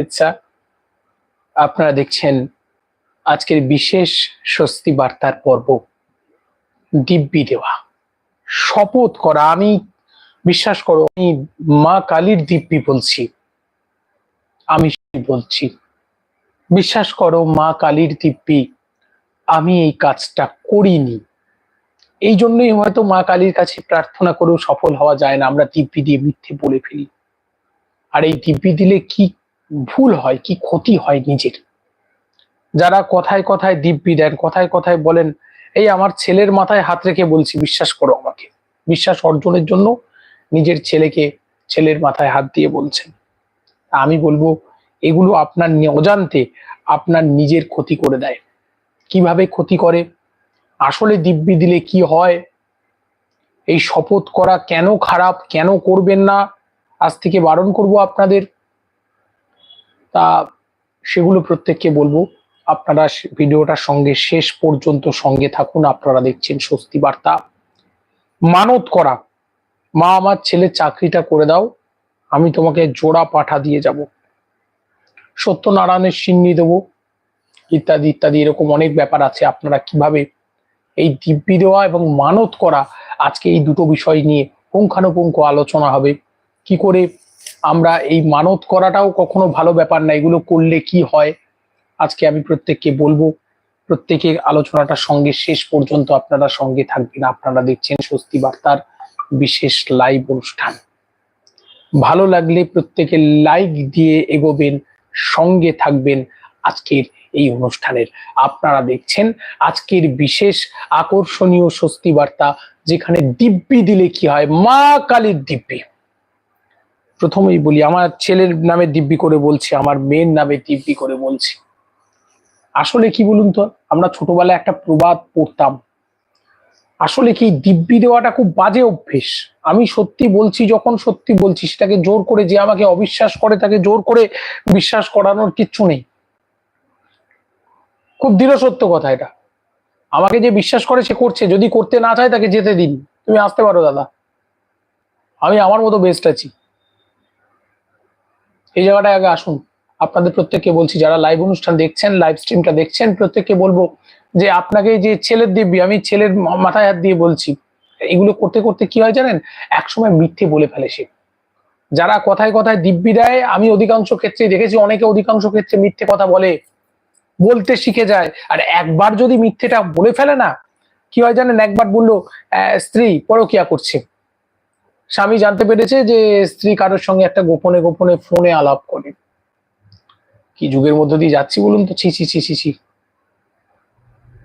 ইচ্ছা আপনারা দেখছেন আজকের বিশেষ স্বস্তি বার্তার পর্ব, দিব্যি দেওয়া। শপথ করা, আমি বিশ্বাস করো, আমি মা কালীর দিব্যি বলছি। আমি বলছি। বিশ্বাস করো, মা কালীর দিব্যি, আমি এই কাজটা করিনি। এই জন্যই হয়তো মা কালীর কাছে প্রার্থনা করেও সফল হওয়া যায় না, আমরা দিব্যি দিয়ে মিথ্যে বলে ফেলি। আর এই দিব্যি দিলে কি ভুল হয়, কি ক্ষতি হয় নিজের? যারা কথায় কথায় দিব্যি দেন, কথায় কথায় বলেন, এই আমার ছেলের মাথায় হাত রেখে বলছি, বিশ্বাস করো আমাকে। বিশ্বাস অর্জনের জন্য নিজের ছেলেকে ছেলের মাথায় হাত দিয়ে বলছেন। আমি বলব, এগুলো আপনার অজান্তে আপনার নিজের ক্ষতি করে দেয়। কীভাবে ক্ষতি করে? আসলে দিব্যি দিলে কি হয়? এই শপথ করা কেন খারাপ, কেন করবেন না? আজ থেকে বারণ করব আপনাদের। তা সেগুলো প্রত্যেককে বলব। আপনারা ভিডিওটার সঙ্গে শেষ পর্যন্ত সঙ্গে থাকুন, আপনারা দেখছেন স্বস্তি বার্তা। মানত করা, মা আমার ছেলে চাকরিটা করে দাও, আমি তোমাকে জোড়া পাঠা দিয়ে যাব। সত্যনারায়ণের সিন্নি দেবো, ইত্যাদি ইত্যাদি, এরকম অনেক ব্যাপার আছে। আপনারা কীভাবে এই দিব্যি দেওয়া এবং মানত করা, আজকে এই দুটো বিষয় নিয়ে পুঙ্খানুপুঙ্খ আলোচনা হবে। কি করে আমরা এই মানত করাটাও কখনো ভালো ব্যাপার না, এগুলো করলে কি হয়? আজকে আমি প্রত্যেককে বলব, প্রত্যেকের আলোচনাটা সঙ্গে শেষ পর্যন্ত আপনারা সঙ্গে থাকবেন, আপনারা দেখছেন স্বস্তি বার্তার বিশেষ লাইভ অনুষ্ঠান। ভালো লাগলে প্রত্যেকে লাইক দিয়ে এগোবেন, সঙ্গে থাকবেন আজকের এই অনুষ্ঠানের। আপনারা দেখছেন আজকের বিশেষ আকর্ষণীয় স্বস্তি বার্তা, যেখানে দিব্যি দিলে কি হয়? মা কালীর দিব্যি। প্রথমেই বলি, আমার ছেলের নামে দিব্যি করে বলছি, আমার মেয়ের নামে দিব্যি করে বলছি। আসলে কি বলুন তো, আমরা ছোটবেলায় একটা প্রবাদ পড়তাম। আসলে কি দিব্যি দেওয়াটা খুব বাজে অভ্যেস। আমি সত্যি বলছি, যখন সত্যি বলছি, সেটাকে জোর করে যে আমাকে অবিশ্বাস করে, তাকে জোর করে বিশ্বাস করানোর কিচ্ছু নেই। খুব দৃঢ় সত্য কথা এটা। আমাকে যে বিশ্বাস করে, সে করছে। যদি করতে না চায়, তাকে যেতে দিন। তুমি আসতে পারো, দাদা। আমি আমার মতো বেস্ট আছি। এই জায়গাটায় আগে আসুন। আপনাদের প্রত্যেককে বলছি, যারা লাইভ অনুষ্ঠান দেখছেন লাইভ স্ট্রিমটা দেখছেন, প্রত্যেককে বলব যে আপনাকে যে ছেলের দিব্যি, আমি ছেলের মাথায় হাত দিয়ে বলছি, এগুলো করতে করতে কি হয় জানেন? একসময় মিথ্যে বলে ফেলে সে। যারা কথায় কথায় দিব্যি দেয়, আমি অধিকাংশ ক্ষেত্রেই দেখেছি, অনেকে অধিকাংশ ক্ষেত্রে মিথ্যে কথা বলে, বলতে শিখে যায়। আর একবার যদি মিথ্যেটা বলে ফেলে না, কি হয় জানেন? একবার বলল স্ত্রী, পরকিয়া করছে। স্বামী জানতে পেরেছে যে স্ত্রী কারোর সঙ্গে একটা গোপনে গোপনে ফোনে আলাপ করে। কি যুগের মধ্য দিয়ে যাচ্ছি বলুন তো? ছি ছি ছি ছি ছি।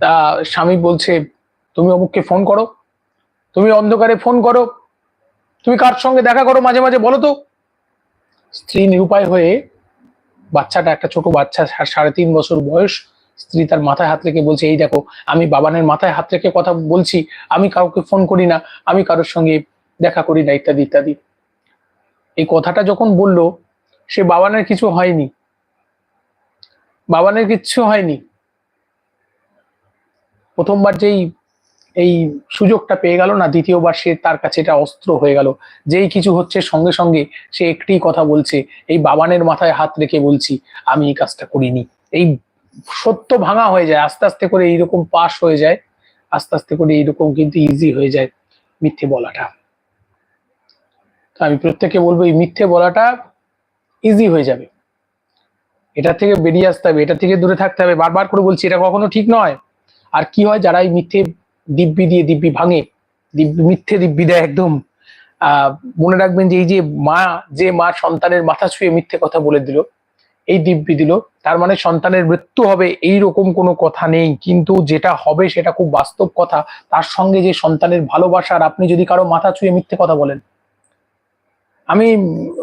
তা স্বামী বলছে, তুমি অমুককে ফোন করো। তুমি অন্ধকারে ফোন করো। তুমি কার সঙ্গে দেখা করো মাঝে মাঝে বলো তো? স্ত্রী নিরুপায় হয়ে বাচ্চাটা, একটা ছোট বাচ্চা, সাড়ে তিন বছর বয়স, স্ত্রী তার মাথায় হাত রেখে বলছে, এই দেখো, আমি বাবানের মাথায় হাত রেখে কথা বলছি। আমি কাউকে ফোন করি না। আমি কারোর সঙ্গে দেখা করি না, ইত্যাদি ইত্যাদি। এই কথাটা যখন বলল, সে বাবানের কিছু হয়নি। বাবানের কিচ্ছু হয়নি। প্রথমবার যেই এই সুযোগটা পেয়ে গেল না, দ্বিতীয়বার সে তার কাছে এটা অস্ত্র হয়ে গেল। যেই কিছু হচ্ছে, সঙ্গে সঙ্গে সে একটি কথা বলছে, এই বাবানের মাথায় হাত রেখে বলছি, আমি এই কাজটা করিনি। এই সত্য ভাঙা হয়ে যায়, আস্তে আস্তে করে এইরকম পাশ হয়ে যায়, আস্তে আস্তে করে এইরকম কিন্তু ইজি হয়ে যায় মিথ্যে বলাটা। তো আমি প্রত্যেককে বলব, এই মিথ্যে বলাটা ইজি হয়ে যাবে। এটা থেকে বেরিয়ে আসতে হবে, এটা থেকে দূরে থাকতে হবে। বারবার করে বলছি, এটা কখনো ঠিক নয়। আর কি হয়, যারা এই মিথ্যে দিব্যি দিয়ে দিব্যি ভাঙে, দিব্যি, মিথ্যে দিব্যি দেয় একদম মনে রাখবেন যে এই যে মা যে মা সন্তানের মাথা ছুঁয়ে মিথ্যে কথা বলে দিল, এই দিব্যি দিল, তার মানে সন্তানের মৃত্যু হবে, এই রকম কোনো কথা নেই। কিন্তু যেটা হবে, সেটা খুব বাস্তব কথা। তার সঙ্গে যে সন্তানের ভালোবাসার, আপনি যদি কারও মাথা ছুঁয়ে মিথ্যে কথা বলেন আমি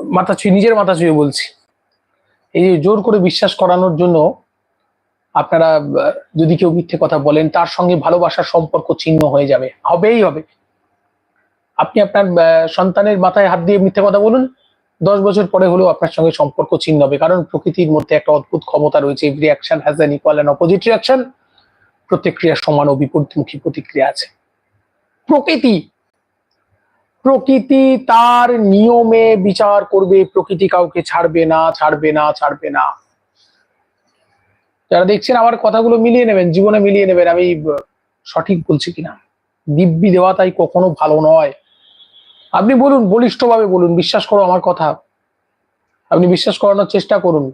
মাথা ছুঁয়ে নিজের মাথা ছুঁয়ে বলছি। এই যে জোর করে বিশ্বাস করানোর জন্য আপনারা যদি কেউ মিথ্যে কথা বলেন, তার সঙ্গে ভালোবাসার সম্পর্ক ছিন্ন হয়ে যাবে। হবেই হবে। আপনি আপনার সন্তানের মাথায় হাত দিয়ে মিথ্যে কথা বলুন, দশ বছর পরে হলেও আপনার সঙ্গে সম্পর্ক ছিন্ন হবে। কারণ প্রকৃতির মধ্যে একটা অদ্ভুত ক্ষমতা রয়েছে। Every action has an equal and opposite reaction প্রত্যেক ক্রিয়ার সমান ও বিপরীতমুখী প্রতিক্রিয়া আছে। প্রকৃতি প্রকৃতি তার নিয়মে বিচার করবে, প্রকৃতি কাউকে ছাড়বে না ছাড়বে না ছাড়বে না। যারা দেখছেন আমার কথাগুলো মিলিয়ে নেবেন, জীবনে মিলিয়ে নেবেন, আমি সঠিক বলছি কিনা? দিব্যি দেওয়া তাই কখনো ভালো নয়। আপনি বলুন, বলিষ্ঠভাবে বলুন, বিশ্বাস করো আমার কথা। আপনি বিশ্বাস করানোর চেষ্টা করুন।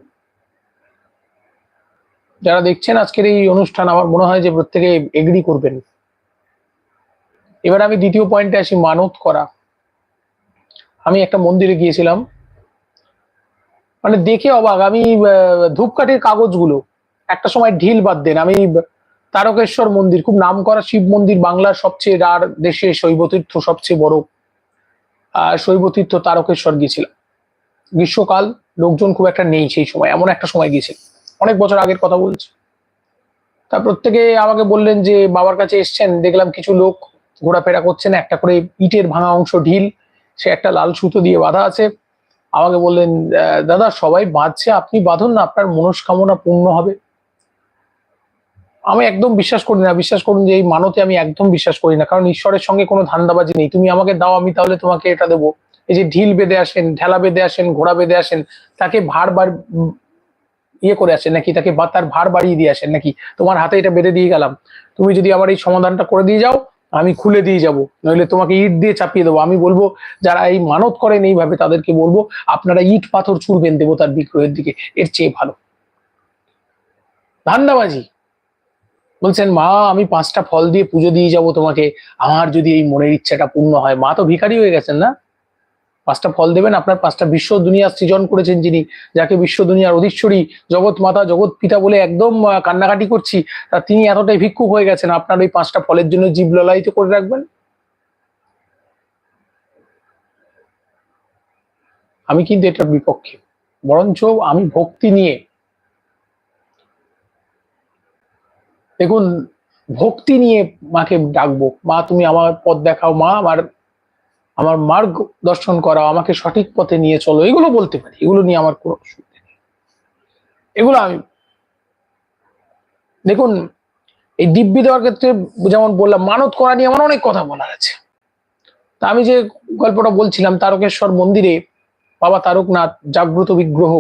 যারা দেখছেন আজকের এই অনুষ্ঠান, আমার মনে হয় যে প্রত্যেকে এগ্রি করবেন। এবার আমি দ্বিতীয় পয়েন্টে আসি, মানত করা। আমি একটা মন্দিরে গিয়েছিলাম। মানে দেখে অবাক, আমি ধূপকাঠির কাগজগুলো, একটা সময় ঢিল বাদ দেন, আমি, তারকেশ্বর মন্দির, খুব নাম করা শিব মন্দির, বাংলার সবচেয়ে রার দেশে শৈবতীর্থ, সবচেয়ে বড় শৈবতীর্থ তারকেশ্বর গিয়েছিলাম। গ্রীষ্মকাল, লোকজন খুব একটা নেই সেই সময়, এমন একটা সময় গিয়েছিল। অনেক বছর আগের কথা বলছি। তা প্রত্যেকে আমাকে বললেন যে, বাবার কাছে এসছেন, দেখলাম কিছু লোক ঘোরাফেরা করছেন, একটা করে ইটের ভাঙা অংশ, ঢিল সে একটা লাল সুতো দিয়ে বাঁধা আছে। আমাকে বললেন "আহ, দাদা সবাই বাঁধছে আপনি বাঁধুন না আপনার মনস্কামনা পূর্ণ হবে। আমি একদম বিশ্বাস করি না বিশ্বাস করুন যে এই মানতে আমি একদম বিশ্বাস করি না কারণ ঈশ্বরের সঙ্গে কোনো ধান্দাবাজি নেই। তুমি আমাকে দাও আমি তাহলে তোমাকে এটা দেবো। এই যে ঢিল বেঁধে আসেন ঢেলা বেঁধে আসেন ঘোড়া বেঁধে আসেন তাকে ভার বার ইয়ে করে আসেন নাকি তাকে তার ভার বাড়িয়ে দিয়ে আসেন নাকি তোমার হাতে এটা বেঁধে দিয়ে গেলাম। তুমি যদি আবার এই সমাধানটা করে দিয়ে যাও আমি খুলে দিয়ে যাব। নইলে তোমাকে ইট দিয়ে চাপিয়ে দেবো। আমি বলব, যারা এই মানত করেন এইভাবে তাদেরকে বলব, আপনারা ইট পাথর ছুড়বেন দেবতার বিগ্রহের দিকে। এর চেয়ে ভালো। ধান্দাবাজি। বলছেন, মা, আমি পাঁচটা ফল দিয়ে পুজো দিয়ে যাব তোমাকে। আমার যদি এই মনের ইচ্ছাটা পূর্ণ হয়। মা তো ভিখারি হয়ে গেছেন না? পাঁচটা ফল দেবেন, আপনার পাঁচটা বিশ্ব দুনিয়া সৃজন করেছেন যিনি, যাকে বিশ্ব দুনিয়ার অধীশ্বরী, জগৎ মাতা, জগৎ পিতা বলে একদম কান্নাকাটি করছি, তা তিনি এতটাই ভিক্ষুক হয়ে গেছেন, আপনার ওই পাঁচটা ফলের জন্য জীব ললায়িত করে রাখবেন? আমি কিন্তু এটার বিপক্ষে, বরঞ্চ আমি ভক্তি নিয়ে। দেখুন, ভক্তি নিয়ে মাকে ডাকবো, মা তুমি আমার পথ দেখাও, মা আমার আমার মার্গ দর্শন করাও আমাকে সঠিক পথে নিয়ে চলো, এগুলো বলতে পারি। এগুলো নিয়ে আমার কোনো অসুবিধা নেই। এগুলো আমি দেখুন, এই দিব্যি দেওয়ার ক্ষেত্রে যেমন বললাম, মানত করা নিয়ে আমার অনেক কথা বলার আছে। তা আমি যে গল্পটা বলছিলাম, তারকেশ্বর মন্দিরে বাবা তারকনাথ জাগ্রত বিগ্রহ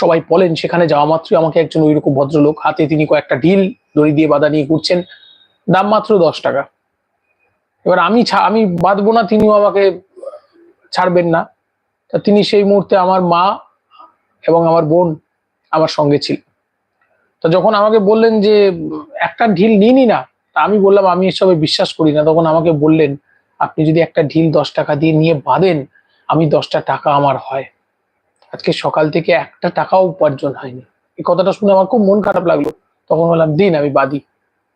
সবাই বলেন, সেখানে যাওয়া মাত্রই আমাকে একজন ওইরকম ভদ্রলোক, হাতে তিনি কয়েকটা ঢিল, দড়ি দিয়ে বাঁধা নিয়ে ঘুরছেন, দাম মাত্র দশ টাকা। এবার আমি আমি বাঁধবো না, তিনিও আমাকে ছাড়বেন না। তা তিনি সেই মুহূর্তে আমার মা এবং আমার বোন আমার সঙ্গে ছিল। তো যখন আমাকে বললেন যে, একটা ঢিল নিনি না, তা আমি বললাম, আমি এসবে বিশ্বাস করি না। তখন আমাকে বললেন, আপনি যদি একটা ঢিল দশ টাকা দিয়ে নিয়ে বাঁধেন, আমি দশটা টাকা আমার হয়। আজকে সকাল থেকে একটা টাকাও উপার্জন হয়নি। এই কথাটা শুনে আমার খুব মন খারাপ লাগল। তখন বললাম, দিন, আমি বাঁধি।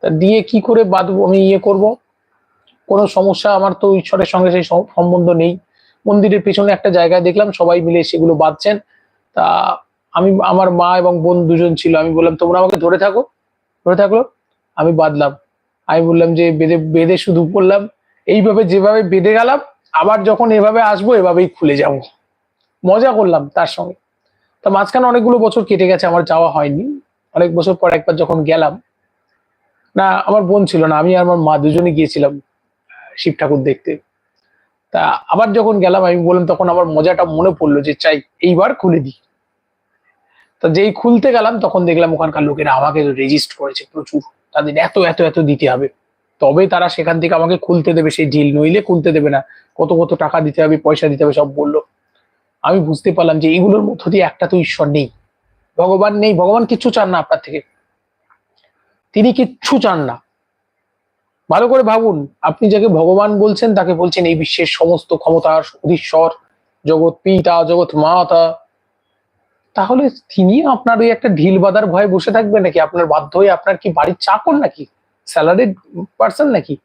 তা দিয়ে কি করে বাঁধবো, আমি ইয়ে করব? কোনো সমস্যা, আমার তো ঈশ্বরের সঙ্গে সেই সম- সম্বন্ধ নেই। মন্দিরের পেছনে একটা জায়গায় দেখলাম, সবাই মিলে সেগুলো বাঁধছেন। তা আমি, আমার মা এবং বোন দুজন ছিল, আমি বললাম, তোমরা আমাকে ধরে থাকো, ধরে থাকল আমি বাঁধলাম। আমি বললাম যে, বেঁধে বেঁধে শুধু বললাম, এইভাবে যেভাবে বেঁধে গেলাম, আবার যখন এভাবে আসব, এভাবেই খুলে যাব। মজা করলাম তার সঙ্গে। তা মাঝখানে অনেকগুলো বছর কেটে গেছে, আমার যাওয়া হয়নি। অনেক বছর পর একবার যখন গেলাম, না, আমার বোন ছিল না, আমি আর আমার মা দুজনে গিয়েছিলাম। শিব ঠাকুর দেখতে। তা আবার যখন গেলাম, আমি বললাম, তখন আমার মজাটা মনে পড়ল যে, চাই, এইবার খুলে দিই। তা যেই খুলতে গেলাম, তখন দেখলাম ওখানকার লোকেরা আমাকে রেজিস্ট করেছে প্রচুর। তাদের এত এত এত দিতে হবে। তবে তারা সেখান থেকে আমাকে খুলতে দেবে, সেই ঢিল নইলে খুলতে দেবে না। কত কত টাকা দিতে হবে, পয়সা দিতে হবে, সব বলল। আমি বুঝতে পারলাম যে, এইগুলোর মধ্য দিয়ে একটা তো ঈশ্বর নেই। ভগবান নেই, ভগবান কিচ্ছু চান না আপনার থেকে। তিনি কিচ্ছু চান না। ভালো করে ভাবুন, আপনি যাকে ভগবান বলছেন, তাকে বলছেন এই বিশ্বের সমস্ত ক্ষমতার অধীশ্বর, জগৎ পিতা, জগৎ মাতা। তাহলে তিনি আপনার ওই একটা ঢিল বাঁধার ভয়ে বসে থাকবে নাকি? আপনার বাধ্য হয়ে আপনার কি বাড়ির চাকর নাকি? স্যালারিড পার্সন নাকি?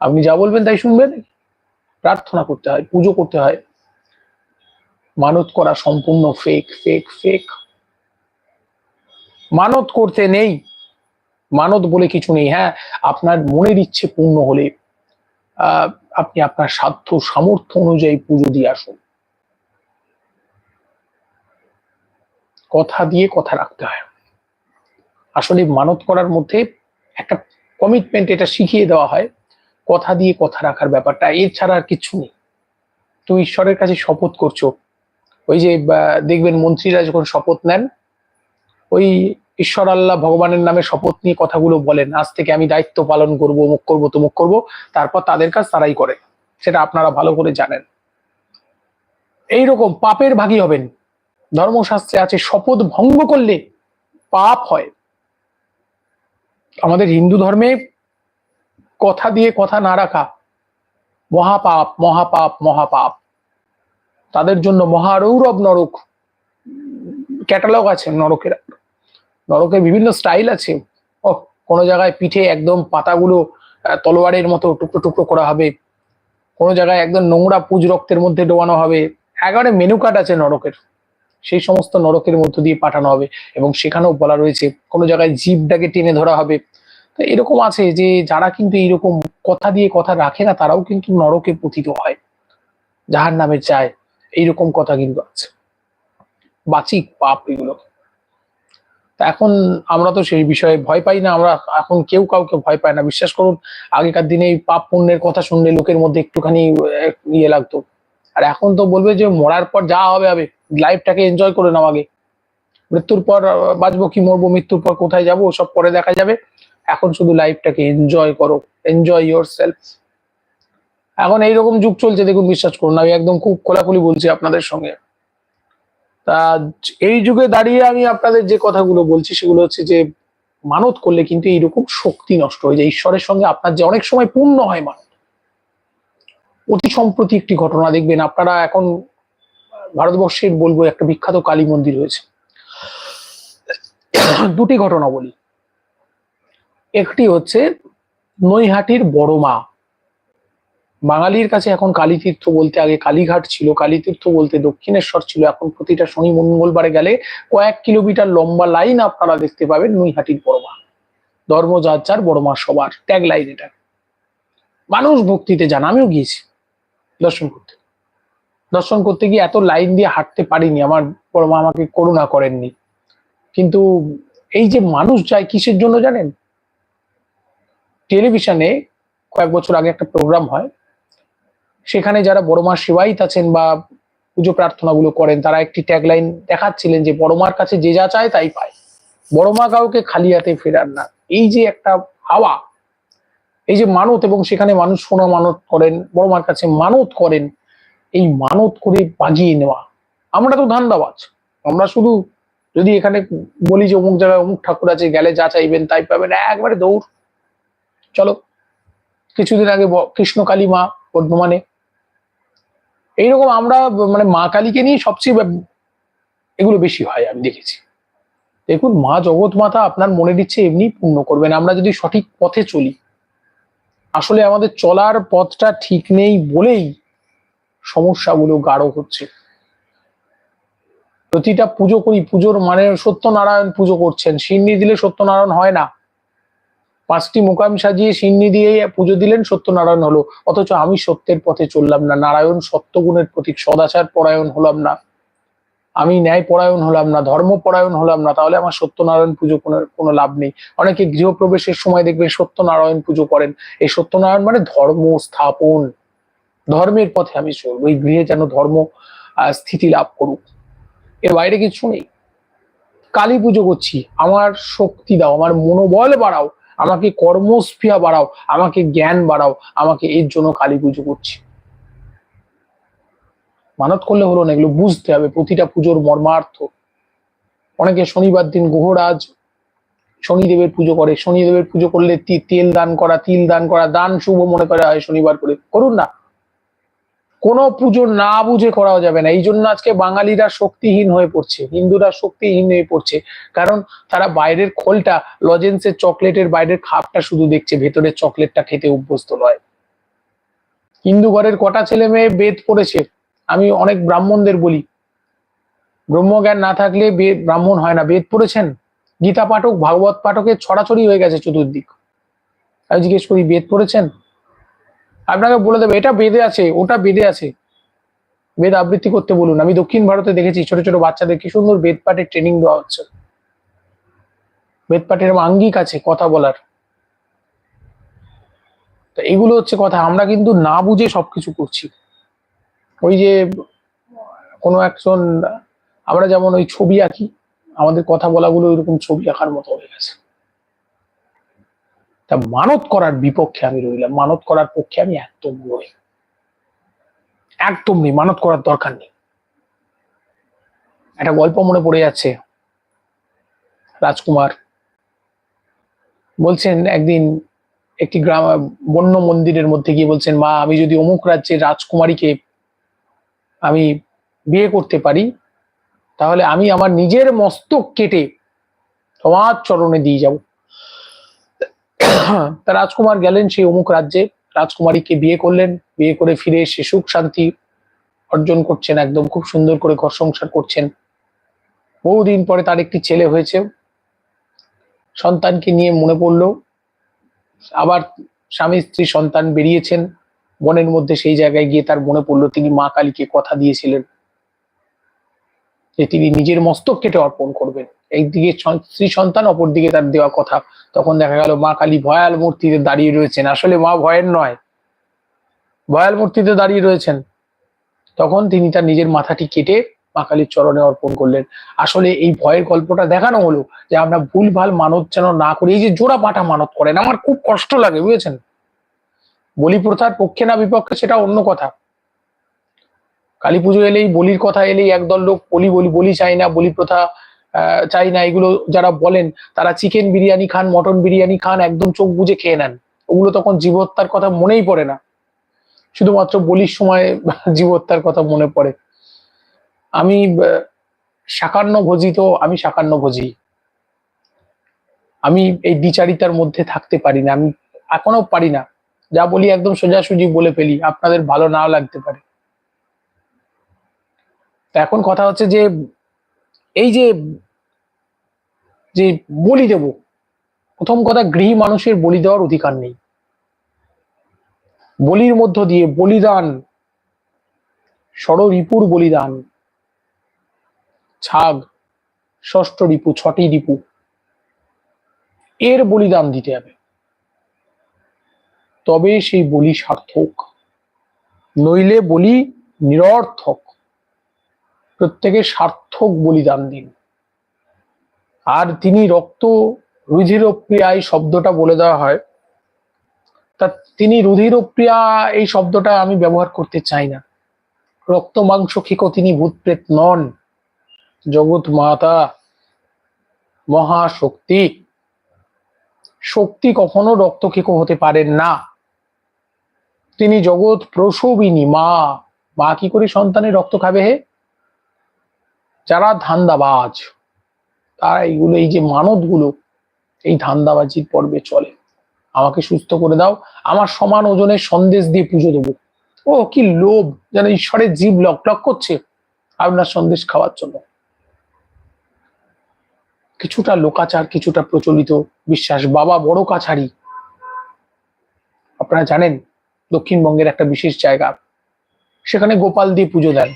আপনি যা বলবেন তাই শুনবেন? প্রার্থনা করতে হয়, পুজো করতে হয়। মানত করা সম্পূর্ণ ফেক ফেক ফেক মানত করতে নেই। মানত বলে কিছু নেই। হ্যাঁ আপনার মনের ইচ্ছে পূর্ণ হলে আপনি আপনার সাধ্য সামর্থ্য অনুযায়ী পুজো দিয়ে আসুন। কথা দিয়ে কথা রাখতে হয়। আসলে মানত করার মধ্যে একটা কমিটমেন্ট এটা শিখিয়ে দেওয়া হয়, কথা দিয়ে কথা রাখার ব্যাপারটা। এছাড়া আর কিছু নেই। তুমি ঈশ্বরের কাছে শপথ করছ। ওই যে দেখবেন মন্ত্রীরা যখন শপথ নেন, ওই ঈশ্বর আল্লাহ ভগবানের নামে শপথ নিয়ে কথাগুলো বলেন। আজ থেকে আমি দায়িত্ব পালন করব মুখ করব, তমুক করব। তারপর তাদের কাজ তারাই করে। সেটা আপনারা ভালো করে জানেন। এইরকম পাপের ভাগী হবেন। ধর্মশাস্ত্রে আছে, শপথ ভঙ্গ করলে পাপ হয়। আমাদের হিন্দু ধর্মে কথা দিয়ে কথা না রাখা, মহাপাপ মহাপাপ মহাপাপ। তাদের জন্য মহারৌরব নরক। ক্যাটালগ আছে নরকের। নরকের বিভিন্ন স্টাইল আছে। ও, কোনো জায়গায় পিঠে একদম পাতাগুলো তলোয়ারের মতো টুকরো টুকরো করা হবে। কোনো জায়গায় একদম নোংরা পুজ রক্তের মধ্যে ডোবানো হবে। একেবারে মেনু কার্ড আছে নরকের। সেই সমস্ত নরকের মধ্য দিয়ে পাঠানো হবে এবং সেখানেও বলা রয়েছে, কোনো জায়গায় জীবটাকে টেনে ধরা হবে। তো এরকম আছে যে, যারা কিন্তু এইরকম কথা দিয়ে কথা রাখে না, তারাও কিন্তু নরকে পতিত হয়। যাহার নামে চায়, এইরকম কথা কিন্তু আছে। বাচিক পাপ এগুলো তা এখন আমরা তো সেই বিষয়ে ভয় পাই না, আমরা এখন কেউ কাউকে ভয় পায় না। বিশ্বাস করুন, আগেকার দিনে এই পাপ পুণ্যের কথা শুনলে লোকের মধ্যে একটুখানি ইয়ে লাগতো। আর এখন তো বলবে যে মরার পর যা হবে হবে। লাইফটাকে এনজয় করে নাও আগে। মৃত্যুর পর বাঁচবো কি, মরবো, মৃত্যুর পর কোথায় যাব, সব পরে দেখা যাবে। এখন শুধু লাইফটাকে এনজয় করো। এনজয় ইয়োর সেলফ এখন এইরকম যুগ চলছে, দেখুন, বিশ্বাস করুন। আমি একদম খুব খোলাখুলি বলছি আপনাদের সঙ্গে। তা এই যুগে দাঁড়িয়ে আমি আপনাদের যে কথাগুলো বলছি, সেগুলো হচ্ছে যে মানত করলে কিন্তু এইরকম শক্তি নষ্ট হয়ে যায় ঈশ্বরের সঙ্গে আপনার যে অনেক সময় পূর্ণ হয় মানত। অতি সম্প্রতি একটি ঘটনা দেখবেন, আপনারা এখন ভারতবর্ষের বলব একটা বিখ্যাত কালী মন্দির হয়েছে। দুটি ঘটনা বলি। একটি হচ্ছে নৈহাটির বড় মা বাঙালির কাছে এখন কালীতীর্থ বলতে আগে কালীঘাট ছিল, কালীতীর্থ বলতে দক্ষিণেশ্বর ছিল। এখন প্রতিটা শনি মঙ্গলবারে গেলে কয়েক কিলোমিটার লম্বা লাইন আপনারা দেখতে পাবেন নৈহাটির বড় মা। ধর্ম যার যার বড় মা সবার ট্যাগ লাইন এটা। মানুষ ভক্তিতে যান, আমিও গিয়েছি। দর্শন করতে। দর্শন করতে গিয়ে এত লাইন দিয়ে হাঁটতে পারিনি, আমার বড় মা আমাকে করুণা করেননি। কিন্তু এই যে মানুষ যায় কিসের জন্য জানেন? টেলিভিশনে কয়েক বছর আগে একটা প্রোগ্রাম হয় সেখানে যারা বড় মার সেবাইত আছেন বা পুজো প্রার্থনাগুলো করেন, তারা একটি ট্যাগলাইন দেখাচ্ছিলেন যে বড় মার কাছে যে যা চায় তাই পায়। বড় মা কাউকে খালি হাতে ফেরান না। এই যে একটা হাওয়া, এই যে মানত এবং সেখানে মানুষ সোনা মানত করেন, বড় মার কাছে মানত করেন, এই মানত করে বাগিয়ে নেওয়া। আমরা তো ধান্দাবাজ। আমরা শুধু যদি এখানে বলি যে অমুক জায়গায় অমুক ঠাকুর আছে, গেলে যা চাইবেন তাই পাবেন, একবারে দৌড়। চলো, কিছুদিন আগে ব- কৃষ্ণকালী মা বর্ধমানে এইরকম আমরা মানে মা কালীকে নিয়ে সবচেয়ে এগুলো বেশি হয়, আমি দেখেছি। দেখুন, মা জগৎ মাতা আপনার মনে দিচ্ছে এমনি পূর্ণ করবেন। আমরা যদি সঠিক পথে চলি, আসলে আমাদের চলার পথটা ঠিক নেই বলেই সমস্যাগুলো গাঢ় হচ্ছে। প্রতিটা পুজো করি, পুজোর মানে সত্যনারায়ণ পুজো করছেন। সিন্নি দিলে সত্যনারায়ণ হয় না। পাঁচটি মোকাম সাজিয়ে সিন্নি দিয়ে পুজো দিলেন সত্যনারায়ণ হলো। অথচ আমি সত্যের পথে চললাম না, নারায়ণ সত্যগুণের প্রতীক, সদাচার পরায়ণ হলাম না। আমি ন্যায় পরায়ণ হলাম না, ধর্ম পরায়ণ হলাম না, তাহলে আমার সত্যনারায়ণ পুজো কোনো কোনো লাভ নেই। অনেকে গৃহপ্রবেশের সময় দেখবেন সত্যনারায়ণ পুজো করেন। এই সত্যনারায়ণ মানে ধর্ম স্থাপন। ধর্মের পথে আমি চলবো, এই গৃহে যেন ধর্ম স্থিতি লাভ করুক। এর বাইরে কিছু নেই। কালী পুজো করছি, আমার শক্তি দাও, আমার মনোবল বাড়াও। আমাকে কর্মস্ফিয়া বাড়াও, আমাকে জ্ঞান বাড়াও, আমাকে এর জন্য কালী পুজো করছি। মানত করলে হলো না, এগুলো বুঝতে হবে, প্রতিটা পুজোর মর্মার্থ। অনেকে শনিবার দিন গুহরাজ, শনিদেবের পুজো করে, শনিদেবের পুজো করলে তেল দান করা, তিল দান করা, দান শুভ মনে করা হয় শনিবার করে। করুন না। কোনো পুজো না বুঝে করা যাবে না। এই জন্য আজকে বাঙালিরা শক্তিহীন হয়ে পড়ছে, হিন্দুরা শক্তিহীন হয়ে পড়ছে। কারণ তারা বাইরের খোলটা, লজেন্সের চকলেটের বাইরের খাপটা শুধু দেখছে, ভেতরের চকলেটটা খেতে অভ্যস্ত নয়। হিন্দু ঘরের কটা ছেলে মেয়ে বেদ পড়েছে? আমি অনেক ব্রাহ্মণদের বলি। ব্রহ্মজ্ঞান না থাকলে ব্রাহ্মণ হয় না। বেদ পড়েছেন? গীতা পাঠক, ভাগবত পাঠকের ছড়াছড়ি হয়ে গেছে চতুর্দিক। আমি জিজ্ঞেস করি, বেদ পড়েছেন? আপনাকে বলে দেবে, এটা বেদে আছে, ওটা বেদে আছে। বেদ আবৃত্তি করতে বলুন। আমি দক্ষিণ ভারতে দেখেছি, ছোট ছোট বাচ্চাদের কি সুন্দর বেদ পাঠের ট্রেনিং দেওয়া হচ্ছে। বেদ পাঠের আঙ্গিক আছে, কথা বলার। তো এগুলো হচ্ছে কথা, আমরা কিন্তু না বুঝে সবকিছু করছি। ওই যে কোনো একজন, আমরা যেমন ওই ছবি আঁকি, আমাদের কথা বলাগুলো ওইরকম ছবি আঁকার মতো হয়ে গেছে। তা মানত করার বিপক্ষে আমি রইলাম। মানত করার পক্ষে আমি একদম নই। একদম নেই, মানত করার দরকার নেই। একটা গল্প মনে পড়ে যাচ্ছে। রাজকুমার বলছেন একদিন একটি গ্রাম, বন্য মন্দিরের মধ্যে গিয়ে বলছেন, মা, আমি যদি অমুক রাজ্যের রাজকুমারীকে আমি বিয়ে করতে পারি, তাহলে আমি আমার নিজের মস্তক কেটে তোমার চরণে দিয়ে যাব। তা রাজকুমার গেলেন সেই অমুক রাজ্যে। রাজকুমারীকে বিয়ে করলেন, বিয়ে করে ফিরে এসে সুখ শান্তি অর্জন করছেন একদম, খুব সুন্দর করে ঘর সংসার করছেন। বহুদিন পরে তার একটি ছেলে হয়েছে। সন্তানকে নিয়ে মনে পড়ল, আবার স্বামী স্ত্রী সন্তান বেরিয়েছেন। বনের মধ্যে সেই জায়গায় গিয়ে তার মনে পড়ল, তিনি মা কালীকে কথা দিয়েছিলেন যে তিনি নিজের মস্তক কেটে অর্পণ করবেন। একদিকে স্ত্রী সন্তান অপর দিকে তার দেওয়া কথা। তখন দেখা গেল মা কালী ভয়াল মূর্তিতে দাঁড়িয়ে রয়েছেন। আসলে মা ভয়ের নয়, ভয়াল মূর্তিতে দাঁড়িয়ে রয়েছেন। তখন তিনি তার নিজের মাথাটি কেটে মা কালীর চরণে অর্পণ করলেন। আসলে এই ভয়ের গল্পটা দেখানো হলো যে আমরা ভুলভাল মানত যেন না করি। এই যে জোড়া পাটা মানত করেন, আমার খুব কষ্ট লাগে, বুঝেছেন? বলি প্রথার পক্ষে না বিপক্ষে সেটা অন্য কথা। কালী পুজো এলেই, বলির কথা এলেই একদল লোক বলি বলি বলি চাই না। বলি প্রথা চাই না, এগুলো যারা বলেন, তারা চিকেন বিরিয়ানি খান, মটন বিরিয়ানি খান, একদম চোখ বুজে খেয়ে নেন। ওগুলো তখন জীবহত্যার কথা মনেই পড়ে না। শুধুমাত্র বলির সময় জীবহত্যার কথা মনে পড়ে। আমি শাকান্ন ভোজি তো আমি শাকান্ন ভোজি। আমি এই দ্বিচারিতার মধ্যে থাকতে পারি না, আমি এখনও পারি না। যা বলি একদম সোজাসুজি বলে ফেলি, আপনাদের ভালো নাও লাগতে পারে। এখন কথা হচ্ছে যে, এই যে যে বলি দেব। প্রথম কথা, গৃহী মানুষের বলি দেওয়ার অধিকার নেই। বলির মধ্য দিয়ে বলিদান, ষড়রিপুর বলিদান। ছাগ, ষষ্ঠ রিপু, ছটি রিপু, এর বলিদান দিতে হবে। তবে সেই বলি সার্থক, নইলে বলি নিরর্থক। প্রত্যেকে সার্থক বলিদান দিন। আর তিনি রক্ত রুধির প্রিয়ায় শব্দটা বলে দেওয়া হয়। তা তিনি রুধির প্রিয়া এই শব্দটা আমি ব্যবহার করতে চাই না। রক্ত মাংস খেকো তিনি ভূতপ্রেত নন। জগৎ মাতা মহাশক্তি। শক্তি কখনো রক্তক্ষেকো হতে পারেন না। তিনি জগৎ প্রসবিনী মা। মা কি করে সন্তানের রক্ত খাবে হে? যারা ধান্দাবাজ। তারা এইগুলো এই যে মানতগুলো এই ধান্দাবাজির পর্বে চলে। আমাকে সুস্থ করে দাও, আমার সমান ওজনের সন্দেশ দিয়ে পুজো দেবো। ও, কি লোভ! যেন ঈশ্বরের জীব লক লক করছে আপনার সন্দেশ খাওয়ার জন্য। কিছুটা লোকাচার, কিছুটা প্রচলিত বিশ্বাস, বাবা বড় কাছারি। আপনারা জানেন, দক্ষিণবঙ্গের একটা বিশেষ জায়গা। সেখানে গোপাল দিয়ে পুজো দেন।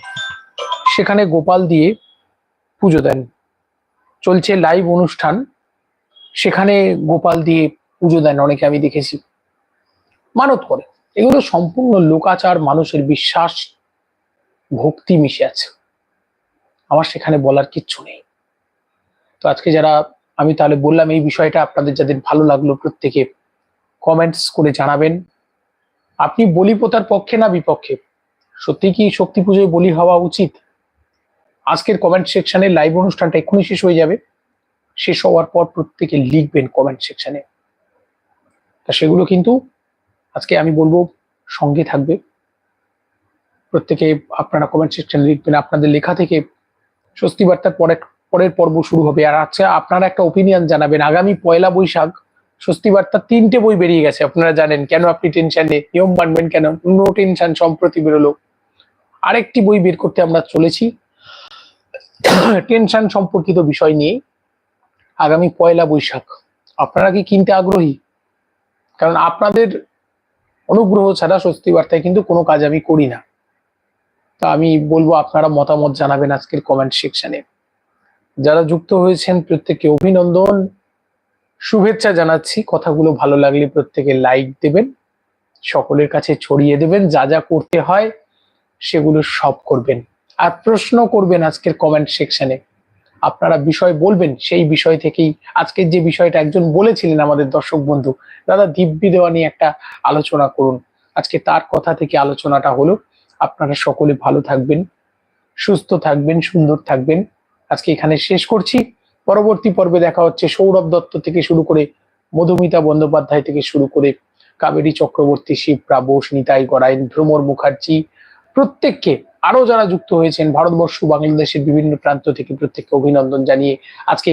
সেখানে গোপাল দিয়ে পুজো দেন। চলছে লাইভ অনুষ্ঠান। সেখানে গোপাল দিয়ে পুজো দেন, অনেকে আমি দেখেছি। মানত করে। এগুলো সম্পূর্ণ লোকাচার, মানুষের বিশ্বাস, ভক্তি মিশে আছে। আমার সেখানে বলার কিচ্ছু নেই। তো আজকে যারা, আমি তাহলে বললাম এই বিষয়টা, আপনাদের যাদের ভালো লাগল প্রত্যেকে কমেন্টস করে জানাবেন। আপনি বলি প্রথার পক্ষে না বিপক্ষে? সত্যি কি শক্তি পুজোয় বলি হওয়া উচিত? আজকের কমেন্ট সেকশনে লাইভ অনুষ্ঠানটা এক্ষুনি শেষ হয়ে যাবে। শেষ হওয়ার পর প্রত্যেকে লিখবেন কমেন্ট সেকশনে তা সেগুলো কিন্তু আজকে আমি বলব সঙ্গে থাকবে। প্রত্যেকে আপনারা কমেন্ট সেকশনে লিখবেন। আপনাদের লেখা থেকে স্বস্তি বার্তার পরে পরের পর্ব শুরু হবে। আর আচ্ছা আপনারা একটা ওপিনিয়ন জানাবেন। আগামী পয়লা বৈশাখ স্বস্তি বার্তার তিনটে বই বেরিয়ে গেছে। আপনারা জানেন, কেন আপনি টেনশনে নিয়ম মানবেন কেন? নো টেনশন সম্প্রতি বেরোলো। আরেকটি বই বের করতে আমরা চলেছি। টেনশন সম্পর্কিত বিষয় নিয়ে আগামী পয়লা বৈশাখ। আপনারা কি কিনতে আগ্রহী? কারণ আপনাদের অনুগ্রহ ছাড়া স্বস্তি বার্তায় কিন্তু কোনো কাজ আমি করি না। তা আমি বলব, আপনারা মতামত জানাবেন আজকের কমেন্ট সেকশনে যারা যুক্ত হয়েছেন, প্রত্যেককে অভিনন্দন। শুভেচ্ছা জানাচ্ছি। কথাগুলো ভালো লাগলে প্রত্যেকে লাইক দেবেন। সকলের কাছে ছড়িয়ে দেবেন। যা যা করতে হয়, সেগুলো সব করবেন। আর প্রশ্ন করবেন আজকের কমেন্ট সেকশনে আপনারা বিষয় বলবেন, সেই বিষয় থেকেই আজকের যে বিষয়টা একজন বলেছিলেন আমাদের দর্শক বন্ধু, দাদা দিব্যি দেওয়া নিয়ে একটা আলোচনা করুন। আজকে তার কথা থেকে আলোচনাটা হলো, আপনারা সকলে ভালো থাকবেন, সুস্থ থাকবেন, সুন্দর থাকবেন। আজকে এখানে শেষ করছি। পরবর্তী পর্বে দেখা হচ্ছে সৌরভ দত্ত থেকে শুরু করে মধুমিতা বন্দ্যোপাধ্যায় থেকে শুরু করে কাবেরী চক্রবর্তী শিব প্রাবোস নিতাই গড়াইন, ভ্রমর মুখার্জি, প্রত্যেককে আরও যারা যুক্ত হয়েছেন ভারতবর্ষ বাংলাদেশের বিভিন্ন প্রান্ত থেকে প্রত্যেককে অভিনন্দন জানিয়ে আজকে